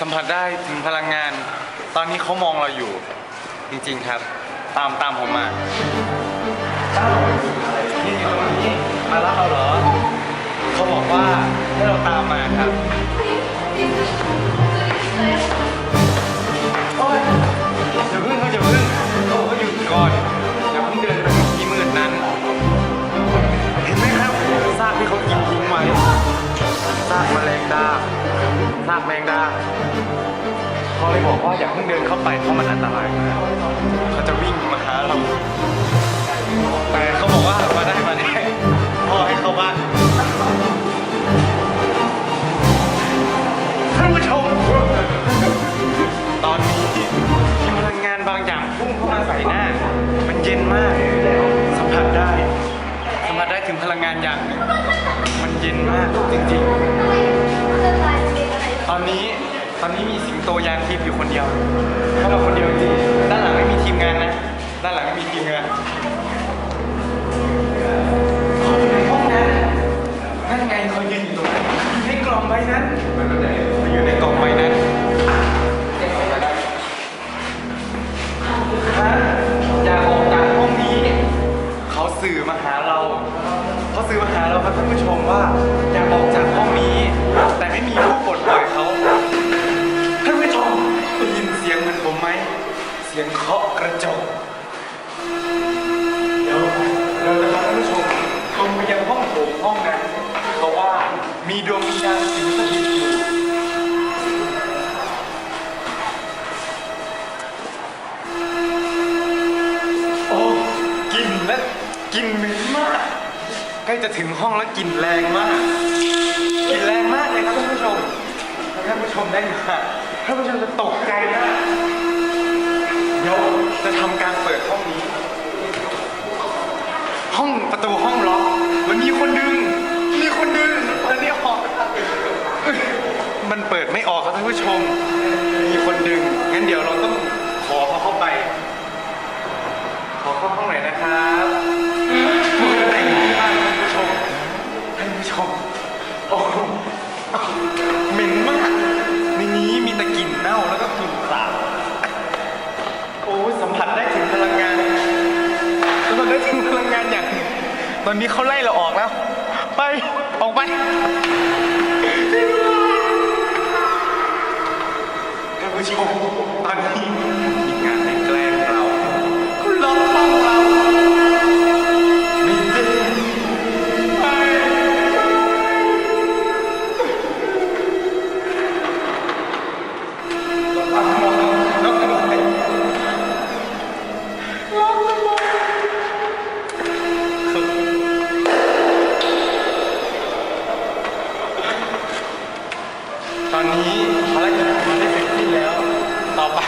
สัมผัสได้ถึงพลังงาน ตอนนี้เขามองเราอยู่ จริงๆครับ ตามตามผมมา นี่ตรงนี้มารับเรา เขาเลยบอกว่าอย่าเพิ่งเดินเข้าไปเพราะมันอันตรายมากเขาจะวิ่งมาหาเรา แต่เขาบอกว่ามาได้มาได้พ่อให้เข้าบ้านท่านผู้ชม ตอนนี้มีพลังงานบางอย่างพุ่งเข้ามาใส่หน้า มันเย็นมาก สัมผัสได้ สัมผัสได้ถึงพลังงานอย่างหนึ่งมันเย็นมากจริงๆ สิงโตยางทิพย์อยู่คนเดียวเข้ามาคนเดียวจริงๆด้านหลังไม่มีทีมงานนะ ด้านหลังไม่มีทีมงานเขาอยู่ในห้องนั้นนั่นไงเขายืนอยู่ตรงนั้นอยู่ในกล่องใบนั้นเขาอยู่ในกล่องใบนั้นฮะอย่าออกจากห้องนี้เขาสื่อมาหาเราเขาสื่อมาหาเราครับท่านผู้ชมว่าอย่า สียงเคาะกระจกเดี๋ยวเราจะพาท่านผู้ชมตรงไปยังห้องโถงห้องนั้นเพราะว่ามีดวงวิญญาณสิงสถิตอยู่โอ้กลิ่นและกลิ่นเหม็นมากใกล้จะถึงห้องแล้วกลิ่นแรงมากกลิ่นแรงมากเลยครับท่านผู้ชมถ้าท่านผู้ชมได้มาท่านผู้ชมจะตกใจมาก จะทำการเปิดห้องนี้ ห้องประตูห้องล็อกมันมีคนดึง มีคนดึงมันไม่ออกเอ้ยมันเปิดไม่ออกครับท่านผู้ชม มีคนดึง งั้นเดี๋ยวเราต้องขอเขาเข้าไป ขอเข้าห้องหน่อยนะครับมือแต่งมากท่านผู้ชม ท่านผู้ชม โอ้โหเหม็นมาก ในนี้มีแต่กลิ่นเน่าแล้วก็กลิ่น ตอนนี้เขาไล่เราออกแล้ว ไป ออกไป ท่านผู้ชมตอนนี้ ตอนนี้ภารกิจของมันได้เสร็จสิ้นแล้ว ต่อไป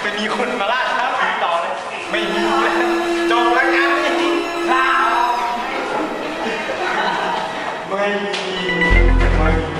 ไม่มีคนมาล่าท้าผีต่อเลย ไม่มีแล้วจบแล้วงานนี้ลาไม่มีไม่มี